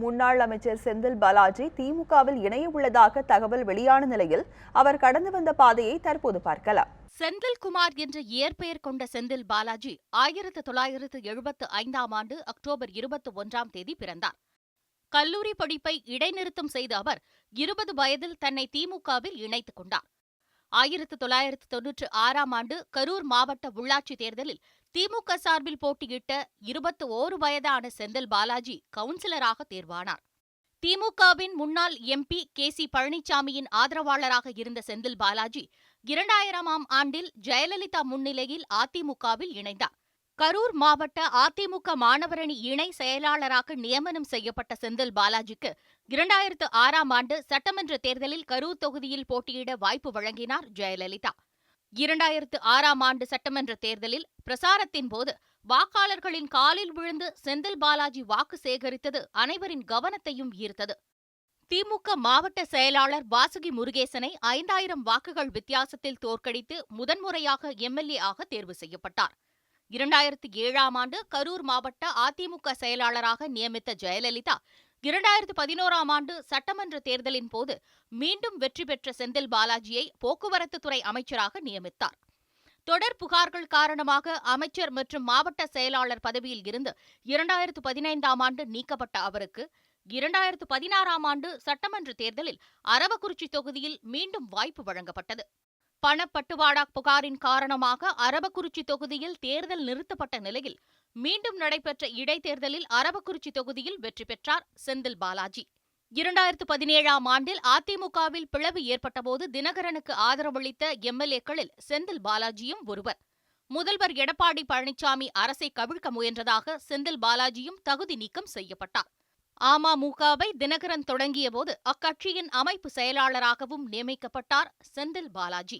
முன்னாள் அமைச்சர் செந்தில் பாலாஜி திமுகவில் இணைய உள்ளதாக தகவல் வெளியான நிலையில் அவர் கடந்து வந்த பாதையை தற்போது பார்க்கலாம். செந்தில்குமார் என்ற இயற்பெயர் கொண்ட செந்தில் பாலாஜி ஆயிரத்து தொள்ளாயிரத்து எழுபத்து ஐந்தாம் ஆண்டு அக்டோபர் இருபத்தி ஒன்றாம் தேதி பிறந்தார். கல்லூரி படிப்பை இடைநிறுத்தம் செய்த அவர் இருபது வயதில் தன்னை திமுகவில் இணைத்துக் கொண்டார். ஆயிரத்து தொள்ளாயிரத்து தொன்னூற்று ஆறாம் ஆண்டு கரூர் மாவட்ட உள்ளாட்சி தேர்தலில் திமுக சார்பில் போட்டியிட்ட இருபத்து ஓரு வயதான செந்தில் பாலாஜி கவுன்சிலராக தேர்வானார். திமுகவின் முன்னாள் எம்பி கே சி பழனிசாமியின் ஆதரவாளராக இருந்த செந்தில் பாலாஜி இரண்டாயிரமாம் ஆண்டில் ஜெயலலிதா முன்னிலையில் அதிமுகவில் இணைந்தார். கரூர் மாவட்ட அதிமுக மாணவரணி இணை செயலாளராக நியமனம் செய்யப்பட்ட செந்தில் பாலாஜிக்கு இரண்டாயிரத்து ஆறாம் ஆண்டு சட்டமன்ற தேர்தலில் கரூர் தொகுதியில் போட்டியிட வாய்ப்பு வழங்கினார் ஜெயலலிதா. இரண்டாயிரத்து ஆறாம் ஆண்டு சட்டமன்ற தேர்தலில் பிரசாரத்தின் போது வாக்காளர்களின் காலில் விழுந்து செந்தில் பாலாஜி வாக்கு சேகரித்தது அனைவரின் கவனத்தையும் ஈர்த்தது. திமுக மாவட்ட செயலாளர் வாசுகி முருகேசனை ஐந்தாயிரம் வாக்குகள் வித்தியாசத்தில் தோற்கடித்து முதன்முறையாக எம்எல்ஏ ஆக தேர்வு செய்யப்பட்டார். இரண்டாயிரத்து ஏழாம் ஆண்டு கரூர் மாவட்ட அதிமுக செயலாளராக நியமித்த ஜெயலலிதா இரண்டாயிரத்து பதினோராம் ஆண்டு சட்டமன்ற தேர்தலின் போது மீண்டும் வெற்றி பெற்ற செந்தில் பாலாஜியை போக்குவரத்துத்துறை அமைச்சராக நியமித்தார். தொடர் புகார்கள் காரணமாக அமைச்சர் மற்றும் மாவட்ட செயலாளர் பதவியில் இருந்து இரண்டாயிரத்து பதினைந்தாம் ஆண்டு நீக்கப்பட்ட அவருக்கு இரண்டாயிரத்து பதினாறாம் ஆண்டு சட்டமன்ற தேர்தலில் அரவக்குறிச்சி தொகுதியில் மீண்டும் வாய்ப்பு வழங்கப்பட்டது. பணப்பட்டுவாடா புகாரின் காரணமாக அரவக்குறிச்சி தொகுதியில் தேர்தல் நிறுத்தப்பட்ட நிலையில் மீண்டும் நடைபெற்ற இடைத்தேர்தலில் அரவக்குறிச்சி தொகுதியில் வெற்றி பெற்றார் செந்தில் பாலாஜி. இரண்டாயிரத்து பதினேழாம் ஆண்டில் அதிமுகவில் பிளவு ஏற்பட்டபோது தினகரனுக்கு ஆதரவளித்த எம்எல்ஏக்களில் செந்தில் பாலாஜியும் ஒருவர். முதல்வர் எடப்பாடி பழனிசாமி அரசை கவிழ்க்க முயன்றதாக செந்தில் பாலாஜியும் தகுதி நீக்கம் செய்யப்பட்டார். அமமுகவை தினகரன் தொடங்கியபோது அக்கட்சியின் அமைப்பு செயலாளராகவும் நியமிக்கப்பட்டார் செந்தில் பாலாஜி.